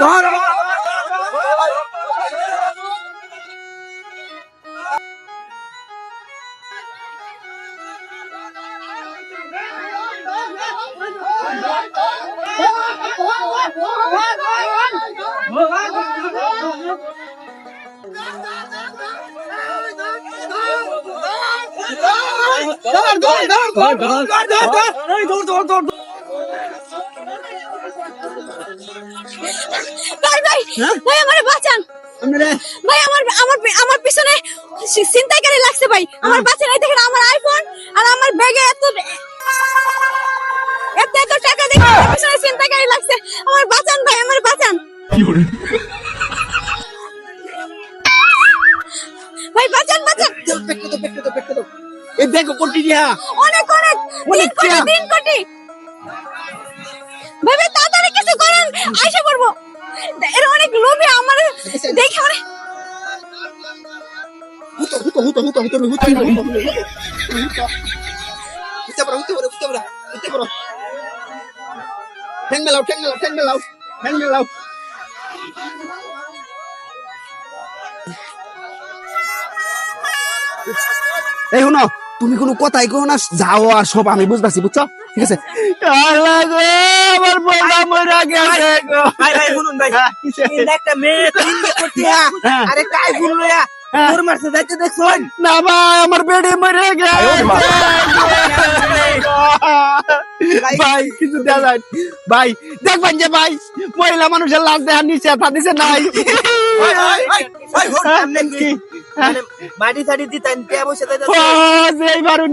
ধর ভাই আমারে বাঁচান ভাই আমার আমার আমার পিছনে ছিনতাইকারী লাগছে ভাই আমার বাঁচান এই দেখেন আমার আইফোন আর আমার ব্যাগে এত এই দেখো কোটি দিয়া অনেক অনেক অনেক তিন কোটি তিন কোটি। ভাই তাড়াতাড়ি কিছু করেন আইসা পড়ব। এরা অনেক লোভী আমার দেখে অনেক হুতো হুতো হুতো হুতো হুতো হুতো হুতো হুতো হুতো হুতো। হুতো হুতো পারো ঠ্যাং মেলাও ঠ্যাং মেলাও ঠ্যাং মেলাও ঠ্যাং মেলাও এই শুনো তুমি কোনো কথাই কো না যাও আর সব আমি বুঝতেছি বুঝছ? ঠিক আছে? আমার বেড়ে মরে ভাই দেখবেন যে ভাই মহিলা মানুষের লাশ দেখার নিচে নাই। মাটি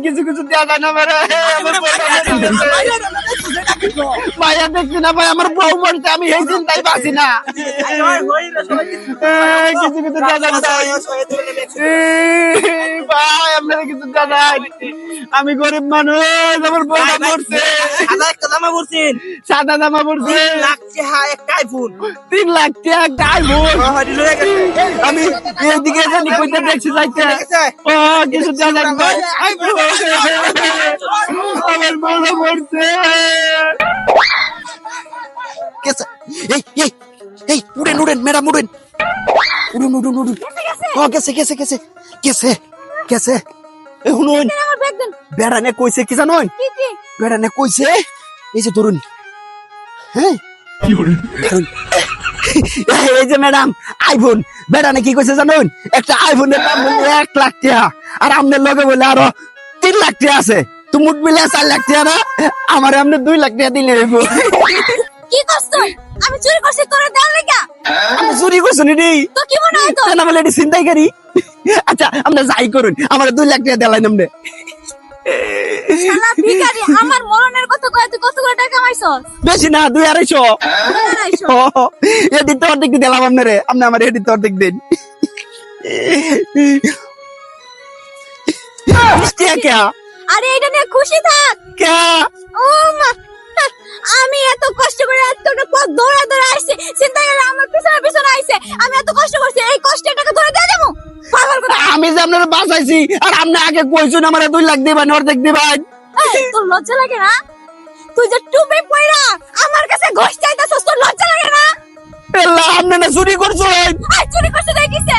কিছু কিছু না দেখছি না ভাই আমার বউ আমি এই না। কিছু কিছু কিছু আমি গরিব মানুষ আমার বউ মরছে। একটা পরছেন সাদা জামা পড়ছে লাগছে হা একটা আইফোন তিন লাখ টাকা লয়ে গেছে। আমি এইদিকে জানি কইতে দেখছি যাইতে। ও কিছু জানা ভাই আমার বড় পড়ছে। কেসে এই এই এই উড়েন উড়েন ম্যাডাম উড়েন। উড়ুন উড়ুন উড়ুন। ও গেছে গেছে গেছে গেছে গেছে। এ বেড়ানে কইছে কি কি? বেড়ানে কইছে এই যে ধরুন। হ্যাঁ? এই যে ম্যাডাম আইফোন। বেড়ানে কি কইছে জানুন? একটা আইফোনের দাম এক লাখ টাকা। আর আপনার লগে বলে আরও তিন লাখ টাকা আছে। তো মুট মিলে চার লাখ টাকা না? আমার আপনি দুই লাখ টাকা দিলে হইবো। কি করছ তুই? আমি চুরি করছি তোরে দেওয়ার লেগা। আমি চুরি করছি নি তো কি মনে হয় তোর? না বলে চিন্তাই করি আচ্ছা আপনি যাই করুন। আমার দুই লাখ টাকা দেলাই নামনে শালা ভিখারি আমার মরণের কথা কয় তুই কত করে টাকা কামাইছস বেশি না দুই আড়াইশো। আড়াইশো। এদিক তো অর্ধেক দিলাম আপনারে আপনি আমার এদিক তো অর্ধেক দিন। আরে এটা নিয়ে খুশি থাক। ও মা আমি এত কষ্ট করে এতটা পথ দৌড়া দৌড়া আসছি চিন্তা করে আমার পিছনে পিছনে আইছে আমি এত কষ্ট করছি এই কষ্টের আমি যে আপনার বাঁচাইছি আর আপনি আগে কইছুন আমার দুই লাখ দিবেন অর্ধেক দিবেন। তোর লজ্জা লাগে না? তুই যে টুপি পয়রা আমার কাছে ঘষ চাইতাছস তোর লজ্জা লাগে না? আল্লাহ আপনি না চুরি করছেন। আর চুরি করতে দেখিছে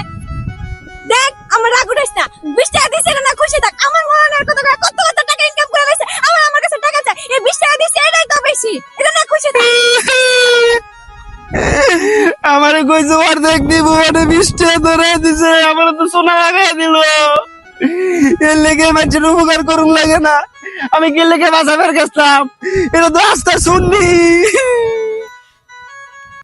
দেখ আমার রাগ উঠাইস না। বিশ টাকা দিছে না খুশি থাক। আমার মরণের কত কত কত টাকা ইনকাম করে দিছে আমার আমার কাছে টাকা চাই এই বিশ টাকা দিছে এটাই তো বেশি। এটা না খুশি থাক। আমারে কইছে, অর্ধেক দিব মানে বৃষ্টি ধরে দিছে। আমার তো সোনা লাগাই দিল। এর লেগে মানুষের উপকার করুন লাগে না। আমি কি লেগে বাঁচাবার গেছিলাম এটা তো আস্তে শুননি।